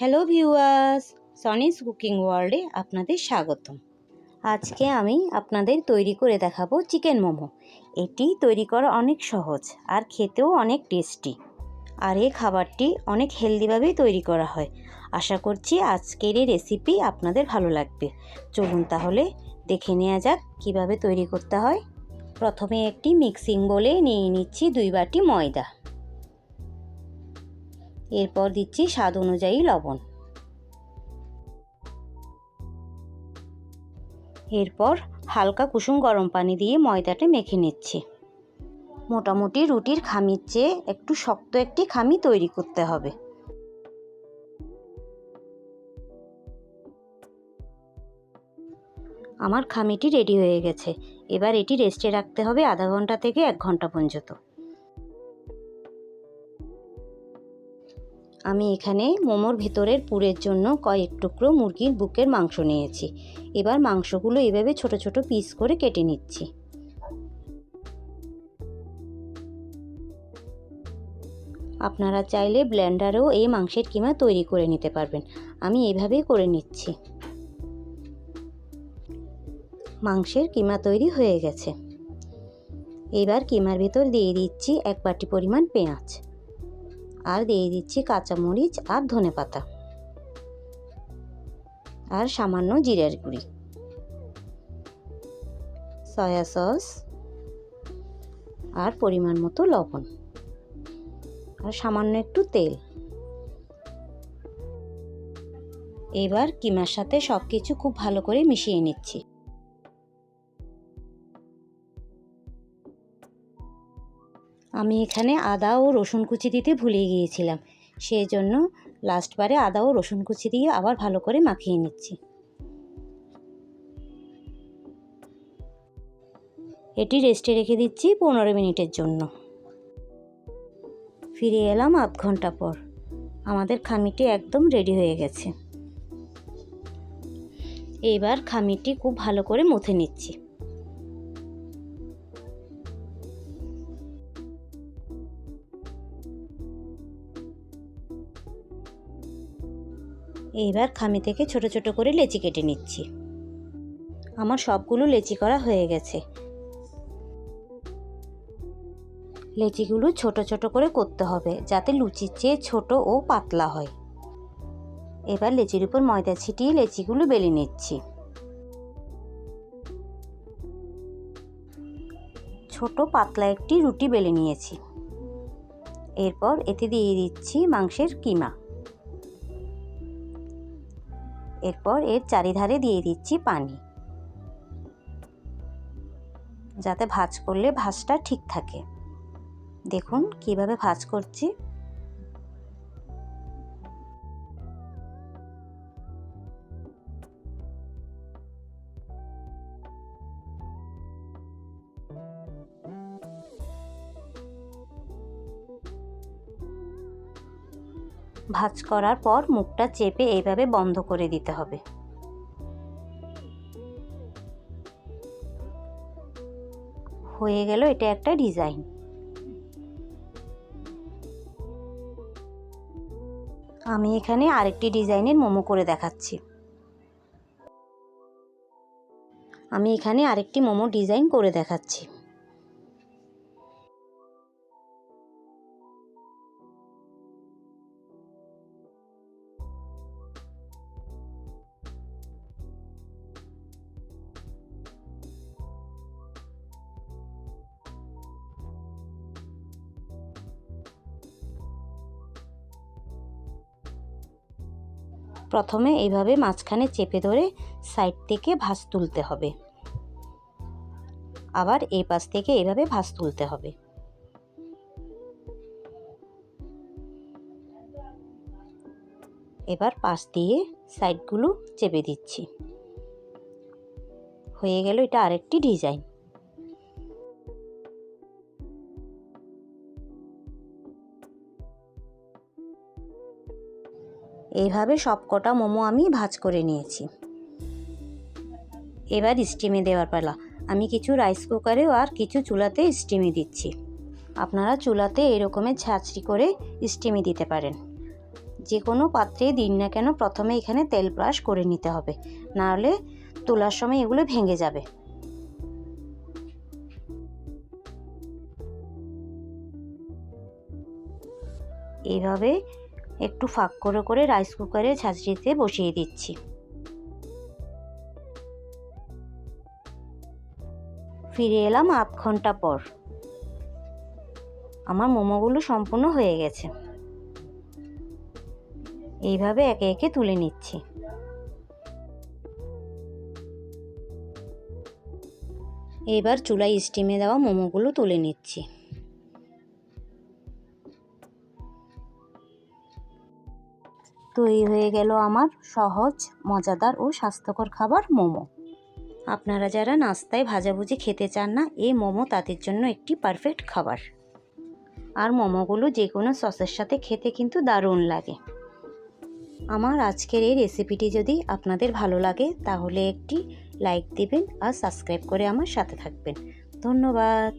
Hello viewers সনিস cooking ওয়ার্ল্ডে আপনাদের স্বাগতম। আজকে আমি আপনাদের তৈরি করে দেখাবো চিকেন মোমো। এটি তৈরি করা অনেক সহজ আর খেতেও অনেক টেস্টি। আর এই খাবারটি অনেক হেলদিভাবেই তৈরি করা হয়। আশা করছি আজকের এই রেসিপি আপনাদের ভালো লাগবে। চলুন তাহলে দেখে নেওয়া যাক কীভাবে তৈরি করতে হয়। প্রথমে একটি মিক্সিং বলে নিয়ে নিচ্ছি দুই বাটি ময়দা। এরপর দিচ্ছি স্বাদ অনুযায়ী লবণ। এরপর হালকা কুসুম গরম পানি দিয়ে ময়দাটা মেখে নিচ্ছি। মোটামুটি রুটির খামির চেয়ে একটু শক্ত একটি খামি তৈরি করতে হবে। আমার খামিটি রেডি হয়ে গেছে। এবার এটি রেস্টে রাখতে হবে আধা ঘণ্টা থেকে এক ঘণ্টা পর্যন্ত। আমি এখানে মোমোর ভেতরের পুরের জন্য কয়েক টুকরো মুরগির বুকের মাংস নিয়েছি। এবার মাংসগুলো এভাবে ছোট ছোট পিস করে কেটে নিচ্ছি। আপনারা চাইলে ব্লেন্ডারেও এই মাংসের কিমা তৈরি করে নিতে পারবেন। আমি এভাবেই করে নিচ্ছি। মাংসের কিমা তৈরি হয়ে গেছে। এবার কিমার ভেতর দিয়ে দিচ্ছি এক বাটি পরিমাণ পেঁয়াজ। আর দিয়ে দিচ্ছি কাঁচামরিচ আর ধনে পাতা। আর সামান্য জিরার গুঁড়ি। সয়া সস আর পরিমাণ মতো লবণ। আর সামান্য একটু তেল। এবার কিমার সাথে সব কিছু খুব ভালো করে মিশিয়ে নিচ্ছি। আমি এখানে আদা ও রসুন কুচি দিতে ভুলে গিয়েছিলাম। সেই জন্য লাস্টবারে আদা ও রসুন কুচি দিয়ে আবার ভালো করে মাখিয়ে নিচ্ছি। এটি রেস্টে রেখে দিচ্ছি পনেরো মিনিটের জন্য। ফিরে এলাম আধ ঘণ্টা পর। আমাদের খামিটি একদম রেডি হয়ে গেছে। এবার খামিটি খুব ভালো করে মুথে নিচ্ছি। এইবার খামি থেকে ছোট ছোট করে লেচি কেটে নিচ্ছি। আমার সবগুলো লেচি করা হয়ে গেছে। লেচিগুলো ছোট ছোট করে করতে হবে যাতে লুচির চেয়ে ছোট ও পাতলা হয়। এবার লেচির উপর ময়দা ছিটিয়ে লেচিগুলো বেলে নিচ্ছি। ছোট পাতলা একটি রুটি বেলে নিয়েছি। এরপর এতে দিয়ে দিচ্ছি মাংসের কিমা। এরপর এর চারিধারে দিয়ে দিচ্ছি পানি। যাতে ভাজ করলে ভাজটা ঠিক থাকে। দেখুন কীভাবে ভাজ করছি। ভাজ করার পর মুখটা চেপে এইভাবে বন্ধ করে দিতে হবে। হয়ে গেল এটা একটা ডিজাইন। আমি এখানে আরেকটি ডিজাইনের মোমো করে দেখাচ্ছি। আমি এখানে আরেকটি মোমো ডিজাইন করে দেখাচ্ছি। প্রথমে এইভাবে মাঝখানে চেপে ধরে সাইড থেকে ভাঁজ তুলতে হবে। আবার এই পাশ থেকে এইভাবে ভাঁজ তুলতে হবে। এবার পাশ দিয়ে সাইডগুলো চেপে দিচ্ছি। হয়ে গেল এটা আরেকটি ডিজাইন। এইভাবে সব কটা মোমো আমি ভাজ করে নিয়েছি। এবার স্টিমে দেওয়ার পালা। আমি কিছু রাইস কুকারেও আর কিছু চুলাতে স্টিমে দিচ্ছি। আপনারা চুলাতে এরকমের ছাঁচড়ি করে স্টিমে দিতে পারেন। যে কোনো পাত্রে দিন না কেন প্রথমে এখানে তেল ব্রাশ করে নিতে হবে। নাহলে তোলার সময় এগুলো ভেঙে যাবে। এইভাবে একটু ফাঁক করে করে রাইস কুকারে ঝাঁঝরিতে বসিয়ে দিচ্ছি। ফিরে এলাম আধ ঘণ্টা পর। আমার মোমোগুলো সম্পূর্ণ হয়ে গেছে। এইভাবে একে একে তুলে নিচ্ছি। এবার চুলায় স্টিমে দেওয়া মোমোগুলো তুলে নিচ্ছি। তৈরি হয়ে গেল আমার সহজ, মজাদার ও স্বাস্থ্যকর খাবার মোমো। আপনারা যারা নাস্তায় ভাজাভুজি খেতে চান না এই মোমো তাদের জন্য একটি পারফেক্ট খাবার। আর মোমোগুলো যে কোনো সসের সাথে খেতে কিন্তু দারুণ লাগে। আমার আজকের এই রেসিপিটি যদি আপনাদের ভালো লাগে, তাহলে একটি লাইক দিবেন আর সাবস্ক্রাইব করে আমার সাথে থাকবেন। ধন্যবাদ।